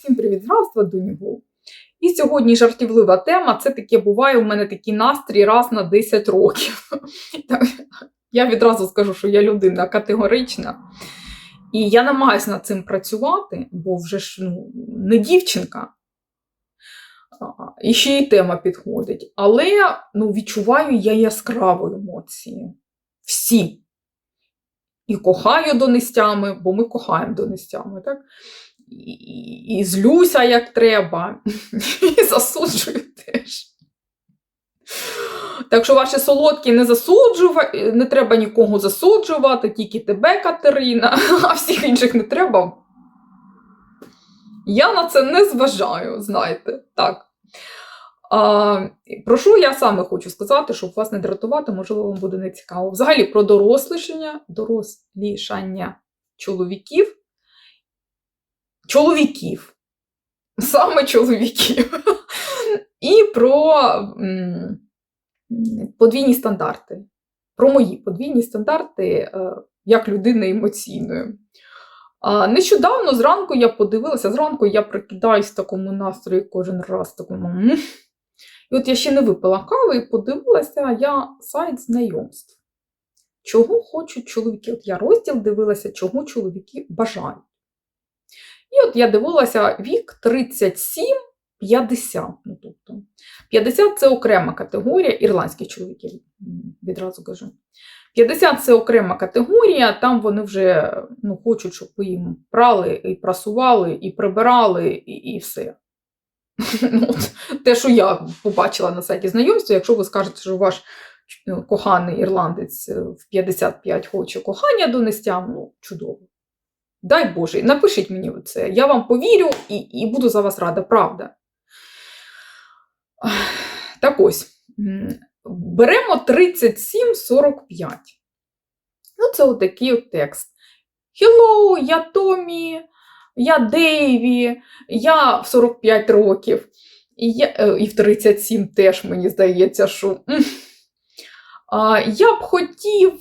Всім привіт, здравства до. І сьогодні жартівлива тема це таке буває у мене такий настрій раз на 10 років. Я відразу скажу, що я людина категорична. І я намагаюся над цим працювати, бо вже ж ну, не дівчинка. І ще й тема підходить. Але ну, відчуваю я яскраву емоції. Всі. І кохаю донестями, бо ми кохаємо донестями, так? І, і, злюся як треба, і засуджую теж. Так що ваші солодкі не засуджувати, не треба нікого засуджувати, тільки тебе, Катерина, а всіх інших не треба. Я на це не зважаю, знаєте. так. А, про що я саме хочу сказати, щоб вас не дратувати, можливо, вам буде не цікаво. Взагалі про дорослішання, дорослішання чоловіків. Чоловіків. Саме чоловіків. І про подвійні стандарти. Про мої подвійні стандарти е, як людини емоційної. Нещодавно зранку я подивилася, зранку я прикидаюсь в такому настрої кожен раз. такому. І от я ще не випила кави і подивилася я сайт знайомств. Чого хочуть чоловіки? От я розділ дивилася, чого чоловіки бажають. І от я дивилася вік 37-50. Ну, тобто 50 це окрема категорія ірландських чоловіків, відразу кажу. 50 це окрема категорія, там вони вже ну, хочуть, щоб ви їм прали, і прасували, і прибирали, і, і все. Ну, от, те, що я побачила на сайті знайомства, якщо ви скажете, що ваш е, коханий ірландець е, в 55 хоче кохання до нестям, ну, чудово. Дай Боже, напишіть мені це. Я вам повірю і, і буду за вас рада, правда. Так ось, беремо 37-45. Ну, це отакий от текст. Hello, я Томі, я Дейві, я в 45 років, і, я, е, і в 37 теж мені здається, що а, я б хотів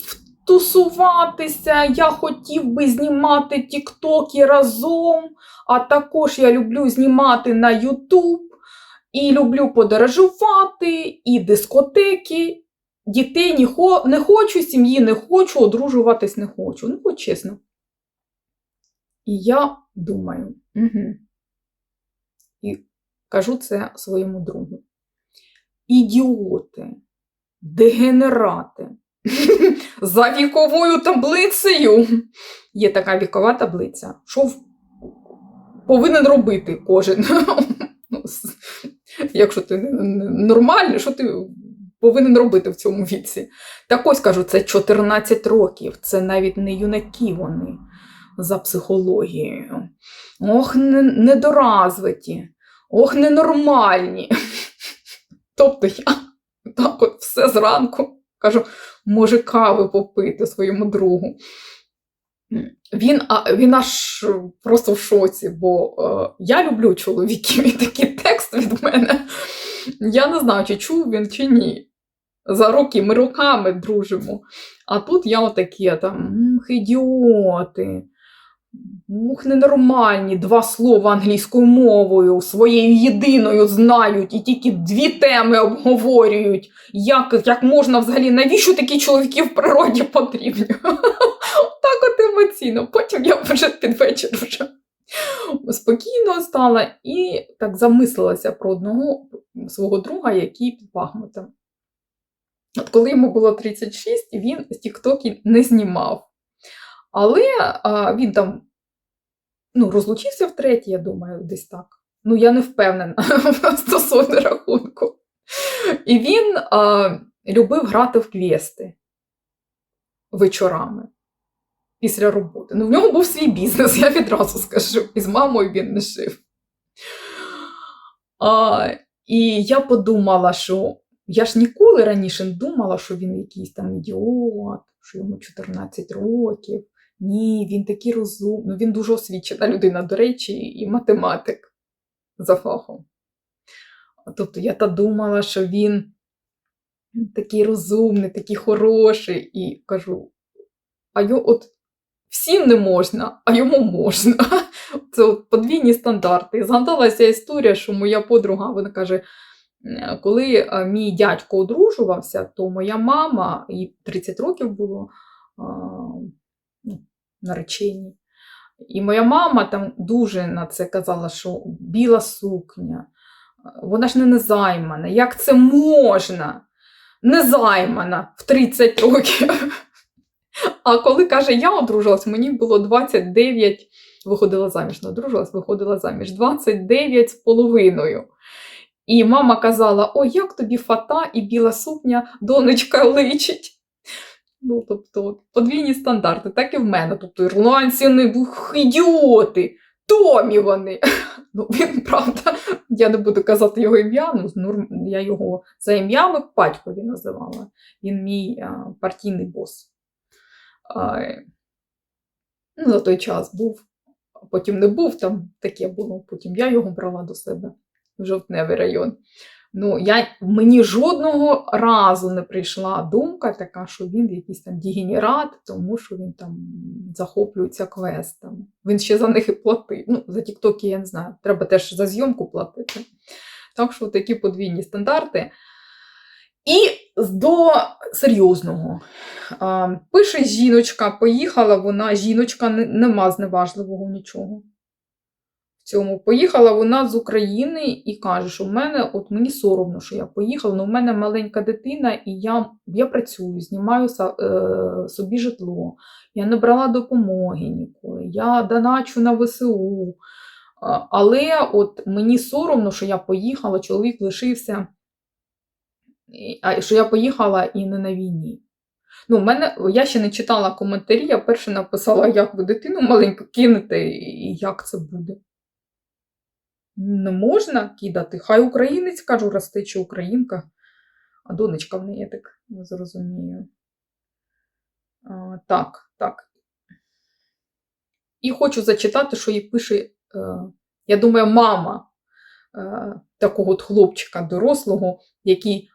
тусуватися, я хотів би знімати тіктоки разом, а також я люблю знімати на Ютуб, і люблю подорожувати, і дискотеки. Дітей не, хо- не хочу, сім'ї не хочу, одружуватись не хочу. Ну, от чесно. І я думаю, угу. і кажу це своєму другу. Ідіоти, дегенерати, за віковою таблицею. Є така вікова таблиця. Що повинен робити кожен? Ну, Якщо ти нормальний, що ти повинен робити в цьому віці? Так ось кажу, це 14 років, це навіть не юнаки вони за психологією. Ох, недоразвиті, ох, ненормальні. Тобто я так от все зранку кажу, може кави попити своєму другу. Він, а, він аж просто в шоці, бо е, я люблю чоловіків і такий текст від мене. Я не знаю, чи чув він, чи ні. За роки ми роками дружимо. А тут я отакі там «Ух, ідіоти, ух, ненормальні, два слова англійською мовою, своєю єдиною знають і тільки дві теми обговорюють. Як, як можна взагалі, навіщо такі чоловіки в природі потрібні? Так от емоційно. Потім я вже під вечір вже спокійно стала і так замислилася про одного свого друга, який під Бахмутом. От коли йому було 36, він з тіктоків не знімав. Але а, він там ну, розлучився втретє, я думаю, десь так. Ну, я не впевнена стосовно рахунку. І він а, любив грати в квести вечорами після роботи. Ну, в нього був свій бізнес, я відразу скажу. І з мамою він не жив. А, і я подумала, що я ж ніколи раніше не думала, що він якийсь там ідіот, що йому 14 років. Ні, він такий розумний. Ну, він дуже освічена людина, до речі, і математик за фахом. Тобто я та думала, що він такий розумний, такий хороший, і кажу, а його от всім не можна, а йому можна. Це от подвійні стандарти. І згадалася історія, що моя подруга вона каже: «Е, коли мій дядько одружувався, то моя мама, їй 30 років було ну. І моя мама там дуже на це казала, що біла сукня, вона ж не незаймана. Як це можна? Незаймана в 30 років. А коли каже, я одружилась, мені було 29, виходила заміж, не одружилась, виходила заміж 29 з половиною. І мама казала: О, як тобі фата і біла сукня, донечка личить. Ну, тобто, подвійні стандарти, так і в мене. Тобто ірландці не ідіоти, томі вони. Ну, він, правда, я не буду казати його ім'я, ну, я його за ім'ями батькові називала. Він мій а, партійний бос. А, ну, за той час був, а потім не був, там таке було, потім я його брала до себе в жовтневий район. Ну, я, мені жодного разу не прийшла думка така, що він якийсь там дегенерат, тому що він там захоплюється квестами. Він ще за них і платив. Ну, за тіктоки я не знаю, треба теж за зйомку платити. Так що такі подвійні стандарти. І до серйозного. Пише жіночка, поїхала вона, жіночка, нема зневажливого нічого. Цьому поїхала вона з України і каже, що в мене, от мені соромно, що я поїхала, але в мене маленька дитина, і я, я працюю, знімаю е, собі житло. Я не брала допомоги ніколи, я доначу на ВСУ. Але от мені соромно, що я поїхала, чоловік лишився, що я поїхала і не на війні. Ну, мене, я ще не читала коментарі, я перше написала, як ви дитину маленьку кинете, і як це буде. Не можна кидати. Хай українець, кажу, росте чи українка, а донечка в неї так не зрозумію. А, так, так. І хочу зачитати, що їй пише, е, я думаю, мама е, такого от хлопчика дорослого, який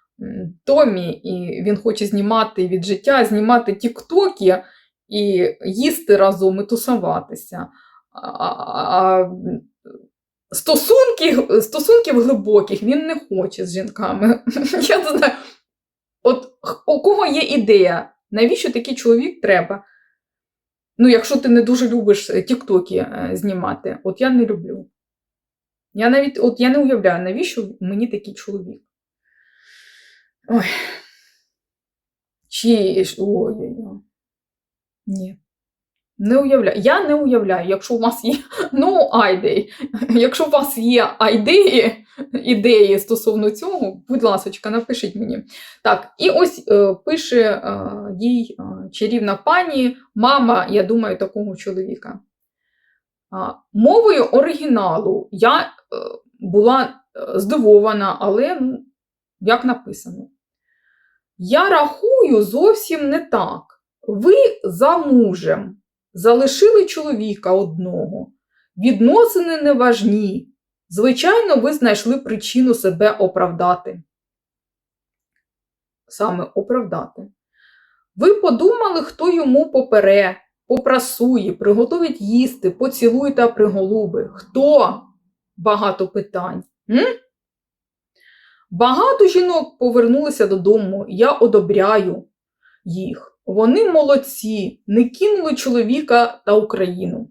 Томі, і він хоче знімати від життя, знімати тіктоки і їсти разом і тусуватися. А, а, а стосунки, стосунків глибоких він не хоче з жінками. Я не знаю. От у кого є ідея, навіщо такий чоловік треба? Ну, якщо ти не дуже любиш е, тіктоки е, знімати, от я не люблю. Я навіть от я не уявляю, навіщо мені такий чоловік. Ой. Чи ой-ой-ой. Ні. Не уявляю. Я не уявляю, якщо у вас є no idea, якщо у вас є ідеї, ідеї стосовно цього, будь ласка, напишіть мені. Так, і ось е, пише е, їй е, чарівна пані, мама, я думаю, такого чоловіка. Мовою оригіналу я е, була е, здивована, але ну, як написано. Я рахую зовсім не так. Ви за мужем залишили чоловіка одного. Відносини не важні. Звичайно, ви знайшли причину себе оправдати. Саме оправдати. Ви подумали, хто йому попере, попрасує, приготовить їсти, поцілує та приголуби. Хто? Багато питань. М? Багато жінок повернулися додому, я одобряю їх. Вони молодці, не кинули чоловіка та Україну.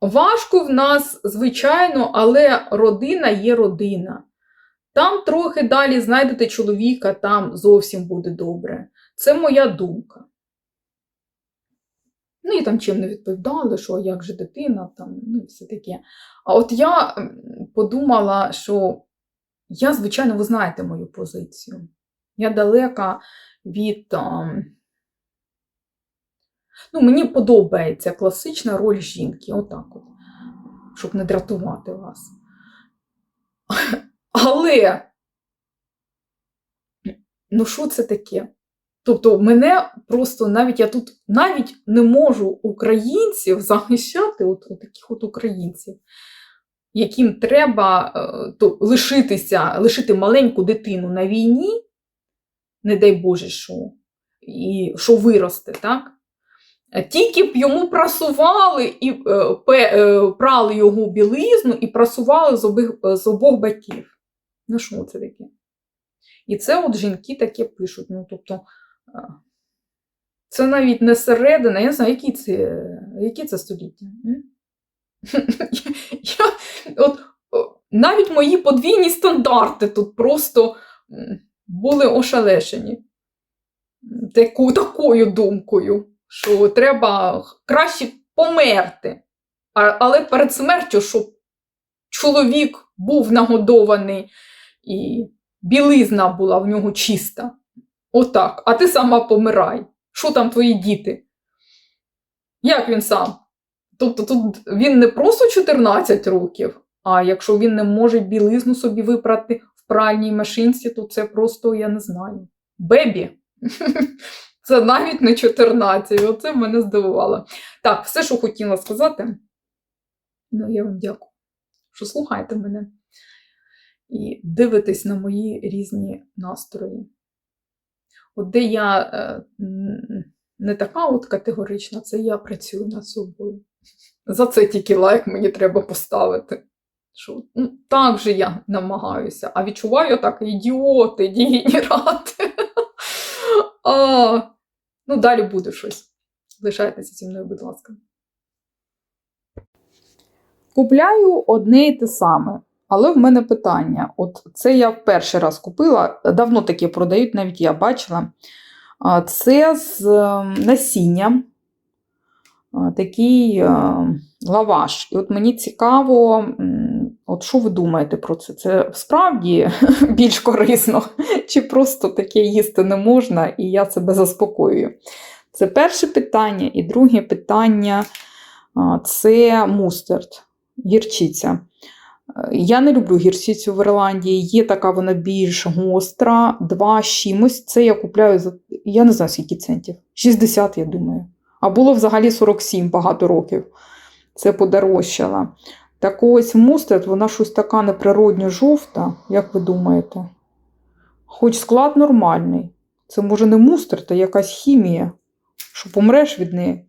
Важко в нас, звичайно, але родина є родина. Там трохи далі знайдете чоловіка, там зовсім буде добре. Це моя думка. Ну і там чим не відповідали, що як же дитина, там, ну все таке. А от я подумала, що я, звичайно, ви знаєте мою позицію. Я далека від. Ну, мені подобається класична роль жінки, отак от, щоб не дратувати вас. Але, ну що це таке? Тобто, мене просто навіть я тут навіть не можу українців захищати, от, от таких от українців, яким треба е, то, лишитися, лишити маленьку дитину на війні, не дай Боже, що, і що виросте, так? Е, Тільки б йому прасували і е, прали його білизну і прасували з обох, з обох боків. Ну, що це таке? І це от жінки таке пишуть. Ну, тобто, це навіть не середина, я не знаю, які це, які це століття. Я, от, навіть мої подвійні стандарти тут просто були ошелешені таку, такою думкою, що треба краще померти. А, але перед смертю, щоб чоловік був нагодований і білизна була в нього чиста. Отак. А ти сама помирай. Що там твої діти? Як він сам? Тобто тут він не просто 14 років, а якщо він не може білизну собі випрати в пральній машинці, то це просто, я не знаю, бебі. Це навіть не 14. Оце мене здивувало. Так, все, що хотіла сказати. Ну, я вам дякую, що слухаєте мене і дивитесь на мої різні настрої. От де я е, не така от категорична, це я працюю над собою. За це тільки лайк мені треба поставити. Що, ну, так же я намагаюся, а відчуваю так ідіоти, дігенерати. А, ну, далі буде щось. Лишайтеся зі мною, будь ласка. Купляю одне і те саме. Але в мене питання: от це я перший раз купила, давно таке продають, навіть я бачила. Це з е, насінням такий е, лаваш. І от мені цікаво, от що ви думаєте про це? Це справді більш корисно, чи просто таке їсти не можна, і я себе заспокоюю? Це перше питання. І друге питання це мустерд, гірчиця. Е, Я не люблю гірчицю в Ірландії. Є така вона більш гостра, два чимось. Це я купляю за я не знаю скільки центів. 60, я думаю. А було взагалі 47 багато років. Це подорожчала. Так ось мустет, вона щось така неприродньо жовта, як ви думаєте? Хоч склад нормальний. Це може не мустер, та якась хімія, що помреш від неї.